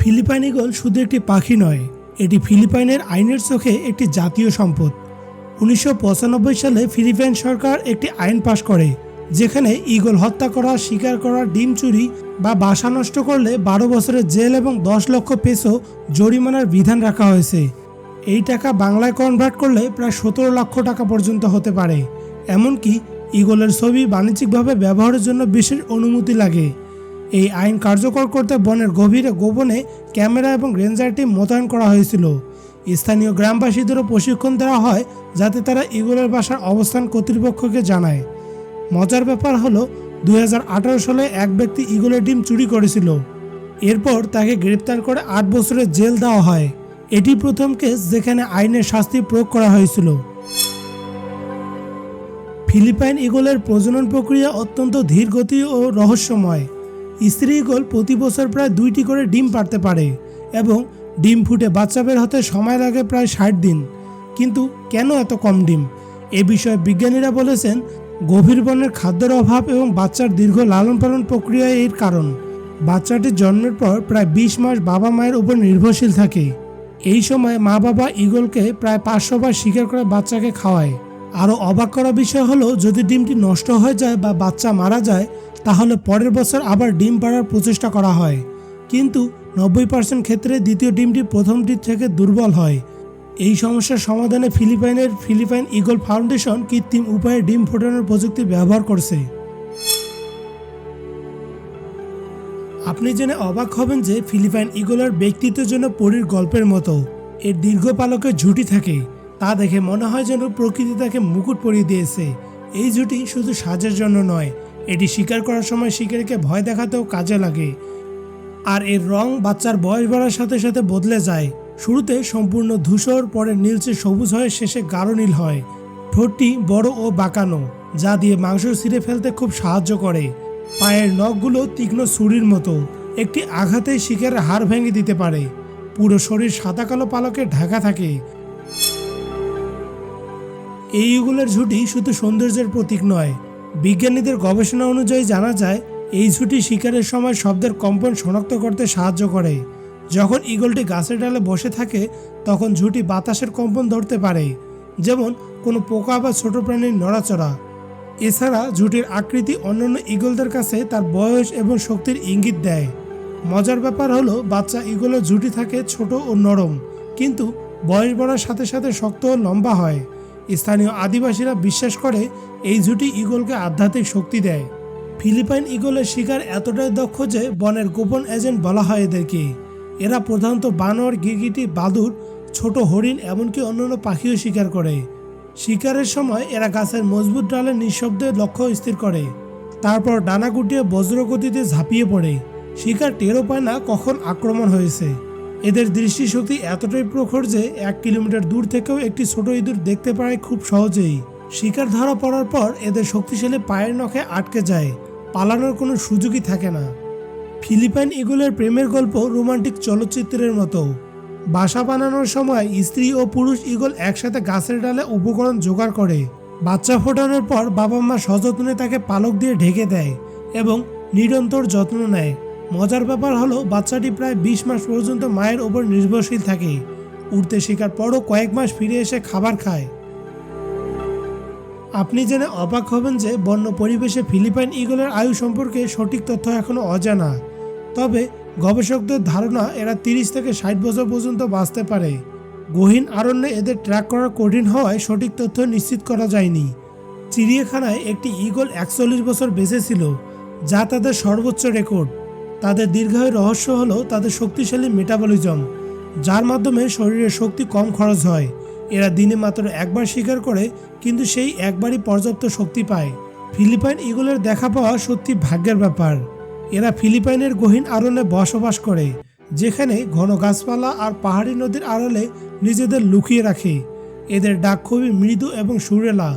Philippine eagle শুধু একটি পাখি নয়, এটি ফিলিপাইনের আইনের চোখে একটি জাতীয় সম্পদ। উনিশশো পঁচানব্বই সালে ফিলিপাইন সরকার একটি আইন পাশ করে, যেখানে ইগল হত্যা করা, শিকার করা, ডিম চুরি বা বাসা নষ্ট করলে বারো বছরের জেল এবং দশ লক্ষ পেসো জরিমানার বিধান রাখা হয়েছে। এই টাকা বাংলায় কনভার্ট করলে প্রায় সতেরো লক্ষ টাকা পর্যন্ত হতে পারে। এমনকি ইগলের ছবি বাণিজ্যিকভাবে ব্যবহারের জন্য বিশেষ অনুমতি লাগে। এই আইন কার্যকর করতে বনের গভীরে গোপনে ক্যামেরা এবং রেঞ্জার টিম মোতায়েন করা হয়েছিল। স্থানীয় গ্রামবাসীদেরও প্রশিক্ষণ দেওয়া হয় যাতে তারা ইগলের বাসার অবস্থান কর্তৃপক্ষকে জানায়। মজার ব্যাপার হলো, দুই হাজার আঠারো সালে এক ব্যক্তি ইগলের ডিম চুরি করেছিল। এরপর তাকে গ্রেপ্তার করে আট বছরের জেল দেওয়া হয়। এটি প্রথম কেস যেখানে আইনের শাস্তি প্রয়োগ করা হয়েছিল। ফিলিপাইন ইগলের প্রজনন প্রক্রিয়া অত্যন্ত ধীর গতি ও রহস্যময়। স্ত্রী ইগল প্রতি বছর প্রায় দুইটি করে ডিম পারতে পারে এবং ডিম ফুটে বাচ্চা বের হতে সময় লাগে প্রায় ষাট দিন। কিন্তু কেন এত কম ডিম? এ বিষয়ে বিজ্ঞানীরা বলেছেন, গভীর বনের খাদ্যের অভাব এবং বাচ্চার দীর্ঘ লালন পালন প্রক্রিয়া এর কারণ। বাচ্চাটি জন্মের পর প্রায় বিশ মাস বাবা মায়ের উপর নির্ভরশীল থাকে। এই সময় মা বাবা ইগলকে প্রায় পাঁচশো বার শিকার করে বাচ্চাকে খাওয়ায়। আরও অবাক করা বিষয় হলো, যদি ডিমটি নষ্ট হয়ে যায় বা বাচ্চা মারা যায়, তাহলে পরের বছর আবার ডিম পাড়ার প্রচেষ্টা করা হয়। কিন্তু নব্বই পার্সেন্ট ক্ষেত্রে দ্বিতীয় ডিমটি প্রথমটির থেকে দুর্বল হয়। এই সমস্যার সমাধানে ফিলিপাইনের ফিলিপাইন ইগল ফাউন্ডেশন কৃত্রিম উপায়ে ডিম ফোটানোর প্রযুক্তি ব্যবহার করছে। আপনি জেনে অবাক হবেন যে ফিলিপাইন ইগলের ব্যক্তিত্বের জন্য পরীর গল্পের মতো। এর দীর্ঘ পালকের ঝুঁটি থাকে। তা দেখে মনে হয় যেন প্রকৃতি তাকে মুকুট পরিয়ে দিয়েছে। এই জুটি শুধু সাজের জন্য নয়, এটি শিকার করার সময় শিকারীকে ভয় দেখাতেও কাজে লাগে। আর এর রং বাচ্চার বয়স বাড়ার সাথে সাথে বদলে যায়। শুরুতে সম্পূর্ণ ধূসর, পরে নীলচে সবুজ হয়ে শেষে গাঢ় নীল হয়। ঠোঁটটি বড় ও বাঁকানো, যা দিয়ে মাংস ছিঁড়ে ফেলতে খুব সাহায্য করে। পায়ের নখগুলো তীক্ষ্ণ ছুরির মতো, একটি আঘাতে শিকারের হাড় ভেঙে দিতে পারে। পুরো শরীর সাদা কালো পালকে ঢাকা থাকে। এই ইগুলের ঝুঁটি শুধু সৌন্দর্যের প্রতীক নয়। বিজ্ঞানীদের গবেষণা অনুযায়ী জানা যায়, এই ঝুঁটি শিকারের সময় শব্দের কম্পন শনাক্ত করতে সাহায্য করে। যখন ইগলটি গাছের ডালে বসে থাকে, তখন ঝুঁটি বাতাসের কম্পন ধরতে পারে, যেমন কোনো পোকা বা ছোট প্রাণীর নড়াচড়া। এছাড়া ঝুঁটির আকৃতি অন্যান্য ইগলদের কাছে তার বয়স এবং শক্তির ইঙ্গিত দেয়। মজার ব্যাপার হলো, বাচ্চা ইগলের ঝুঁটি থাকে ছোট ও নরম, কিন্তু বয়স বাড়ার সাথে সাথে শক্ত ও লম্বা হয়। স্থানীয় আদিবাসীরা বিশ্বাস করে এই ঝুঁটি ইগলকে আধ্যাত্মিক শক্তি দেয়। ফিলিপাইন ইগলের শিকার এতটাই দক্ষ যে বনের গোপন এজেন্ট বলা হয় এদেরকে। এরা প্রধানত বানর গিরগিটি বাদুর ছোট হরিণ এমনকি অন্যান্য পাখিও শিকার করে। শিকারের সময় এরা গাছের মজবুত ডালে নিঃশব্দে লক্ষ্য স্থির করে। তারপর ডানা গুটিয়ে বজ্রগতিতে ঝাঁপিয়ে পড়ে। শিকার টেরও পায় না কখন আক্রমণ হয়েছে। এদের দৃষ্টিশক্তি এতটাই প্রখর যে এক কিলোমিটার দূর থেকেও একটি ছোট ইঁদুর দেখতে পায় খুব সহজেই। শিকার ধরা পড়ার পর এদের শক্তিশালী পায়ের নখে আটকে যায়, পালানোর কোনো সুযোগই থাকে না। ফিলিপাইন ইগলের প্রেমের গল্প রোমান্টিক চলচ্চিত্রের মতো। বাসা বানানোর সময় স্ত্রী ও পুরুষ ইগল একসাথে গাছের ডালে উপকরণ জোগাড় করে। বাচ্চা ফোটানোর পর বাবা মা সযত্নে তাকে পালক দিয়ে ঢেকে দেয় এবং নিরন্তর যত্ন নেয়। মজার ব্যাপার হলো, বাচ্চাটি প্রায় বিশ মাস পর্যন্ত মায়ের ওপর নির্ভরশীল থাকে। উড়তে শেখার পরও কয়েক মাস ফিরে এসে খাবার খায়। আপনি জেনে অবাক হবেন যে বন্য পরিবেশে ফিলিপাইন ইগলের আয়ু সম্পর্কে সঠিক তথ্য এখনও অজানা। তবে গবেষকদের ধারণা এরা তিরিশ থেকে ষাট বছর পর্যন্ত বাঁচতে পারে। গহীন আরণ্যে এদের ট্র্যাক করা কঠিন হওয়ায় সঠিক তথ্য নিশ্চিত করা যায়নি। চিড়িয়াখানায় একটি ইগল একচল্লিশ বছর বেঁচে ছিল, যা তাদের সর্বোচ্চ রেকর্ড। তাদের দীর্ঘায়ু রহস্য হলো তাদের শক্তিশালী মেটাবলিজম যার মাধ্যমে শরীরের শক্তি কম খরচ হয়। এরা দিনে মাত্র একবার শিকার করে, কিন্তু সেই একবারই পর্যাপ্ত শক্তি পায়। ফিলিপাইন ইগলের দেখা পাওয়া সত্যি ভাগ্যের ব্যাপার। এরা ফিলিপাইনের গহীন আরণ্যে বসবাস করে, যেখানে ঘন গাছপালা আর পাহাড়ি নদীর আড়ালে নিজেদের লুকিয়ে রাখে। এদের ডাক খুবই মৃদু এবং সুরেলা।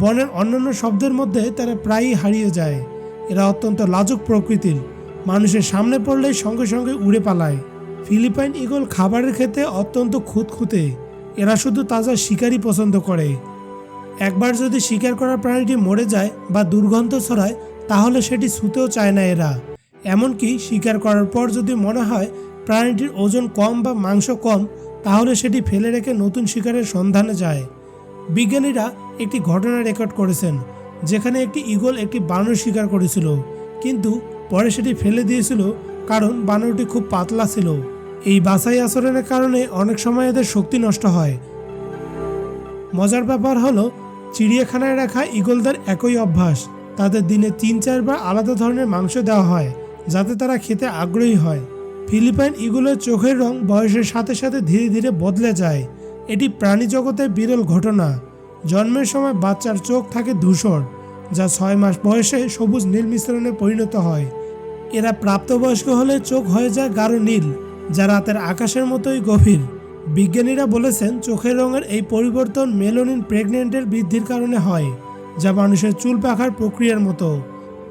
বনের অন্যান্য শব্দের মধ্যে তারা প্রায়ই হারিয়ে যায়। এরা অত্যন্ত লাজুক প্রকৃতির। মানুষের সামনে পড়লেই সঙ্গে সঙ্গে উড়ে পালায়। ফিলিপাইন ইগল খাবারের ক্ষেত্রে অত্যন্ত খুঁতখুঁতে। এরা শুধু তাজা শিকারই পছন্দ করে। একবার যদি শিকার করা প্রাণীটি মরে যায় বা দুর্গন্ধ ছড়ায়, তাহলে সেটি ছুতেও চায় না এরা। এমনকি শিকার করার পর যদি মনে হয় প্রাণীটির ওজন কম বা মাংস কম, তাহলে সেটি ফেলে রেখে নতুন শিকারের সন্ধানে যায়। বিজ্ঞানীরা একটি ঘটনা রেকর্ড করেছেন, যেখানে একটি ঈগল একটি বানর শিকার করেছিল। কিন্তু পরে সেটি ফেলে দিয়েছিল কারণ বানরটি খুব পাতলা ছিল। এই বাছাই আচরণের কারণে অনেক সময় এদের শক্তি নষ্ট হয়। মজার ব্যাপার হলো, চিড়িয়াখানায় রাখা ঈগলদের একই অভ্যাস। তাদের দিনে তিন চারবার আলাদা ধরনের মাংস দেওয়া হয়, যাতে তারা খেতে আগ্রহী হয়। ফিলিপাইন ঈগলের চোখের রং বয়সের সাথে সাথে ধীরে ধীরে বদলে যায়। এটি প্রাণী জগতের বিরল ঘটনা। জন্মের সময় বাচ্চার চোখ থাকে ধূসর, যা ছয় মাস বয়সে সবুজ নীল মিশ্রণে পরিণত হয়। এরা প্রাপ্তবয়স্ক হলে চোখ হয়ে যায় গাঢ় নীল, যা রাতের আকাশের মতোই গভীর। বিজ্ঞানীরা বলেছেন, চোখের রঙের এই পরিবর্তন মেলোনিন প্রেগনেন্টের বৃদ্ধির কারণে হয়, যা মানুষের চুল পাখার প্রক্রিয়ার মতো।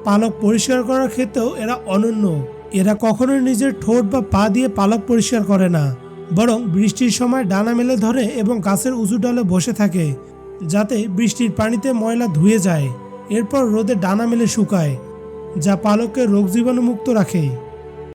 পালক পরিষ্কার করার ক্ষেত্রেও এরা অনন্য। এরা কখনোই নিজের ঠোঁট বা পা দিয়ে পালক পরিষ্কার করে না। বরং বৃষ্টির সময় ডানা মেলে ধরে এবং গাছের উঁচু ডালে বসে থাকে, যাতে বৃষ্টির পানিতে ময়লা ধুয়ে যায়। এরপর রোদে ডানা মেলে শুকায়, যা পালককে রোগ জীবাণুমুক্ত রাখে।